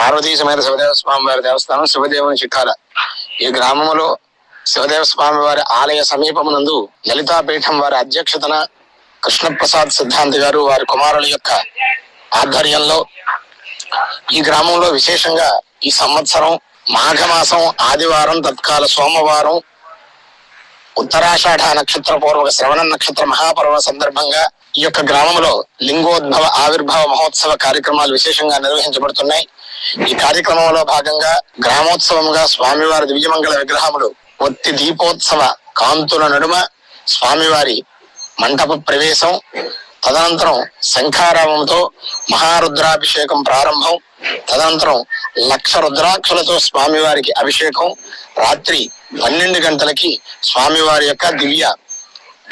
పార్వతీ సమేత శివదేవ స్వామి వారి దేవస్థానం శివదేవుని చిట్టాల ఈ గ్రామంలో శివదేవ స్వామి వారి ఆలయ సమీపమునందు లలితాపీఠం వారి అధ్యక్షతన కృష్ణప్రసాద్ సిద్ధాంతి గారు వారి కుమారుల యొక్క ఆధ్వర్యంలో ఈ గ్రామంలో విశేషంగా ఈ సంవత్సరం మాఘమాసం ఆదివారం తత్కాల సోమవారం ఉత్తరాషాఢ నక్షత్ర పూర్వక శ్రవణ నక్షత్ర మహాపర్వ సందర్భంగా ఈ యొక్క గ్రామంలో లింగోద్భవ ఆవిర్భావ మహోత్సవ కార్యక్రమాలు విశేషంగా నిర్వహించబడుతున్నాయి. ఈ కార్యక్రమంలో భాగంగా గ్రామోత్సవంగా స్వామివారి దివ్యమంగళ విగ్రహములు ఒత్తి దీపోత్సవ కాంతుల నడుమ స్వామివారి మంటప ప్రవేశం తదనంతరం శంఖారావంతో మహారుద్రాభిషేకం ప్రారంభం తదనంతరం లక్ష రుద్రాక్షలతో స్వామివారికి అభిషేకం రాత్రి పన్నెండు గంటలకి స్వామివారి యొక్క దివ్య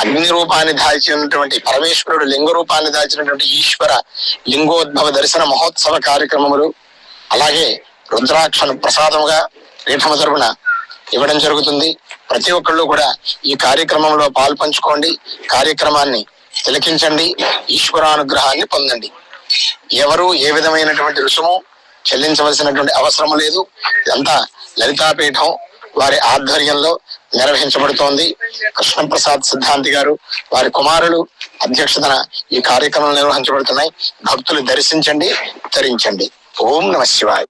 అగ్ని రూపాన్ని దాల్చినటువంటి పరమేశ్వరుడు లింగ రూపాన్ని దాల్చినటువంటి ఈశ్వర లింగోద్భవ దర్శన మహోత్సవ కార్యక్రమములు అలాగే రుద్రాక్షను ప్రసాదముగా పీఠమ తరపున ఇవ్వడం జరుగుతుంది. ప్రతి ఒక్కళ్ళు కూడా ఈ కార్యక్రమంలో పాల్పంచుకోండి కార్యక్రమాన్ని తిలకించండి ఈశ్వరానుగ్రహాన్ని పొందండి. ఎవరు ఏ విధమైనటువంటి రుసుము చెల్లించవలసినటువంటి అవసరం లేదు. ఇదంతా లలితాపీఠం వారి ఆధ్వర్యంలో నిర్వహించబడుతోంది. కృష్ణప్రసాద్ సిద్ధాంతి గారు వారి కుమారులు అధ్యక్షతన ఈ కార్యక్రమం నిర్వహించబడుతున్నాయి. భక్తులు దర్శించండి ధరించండి ఓం నమ శివాయ.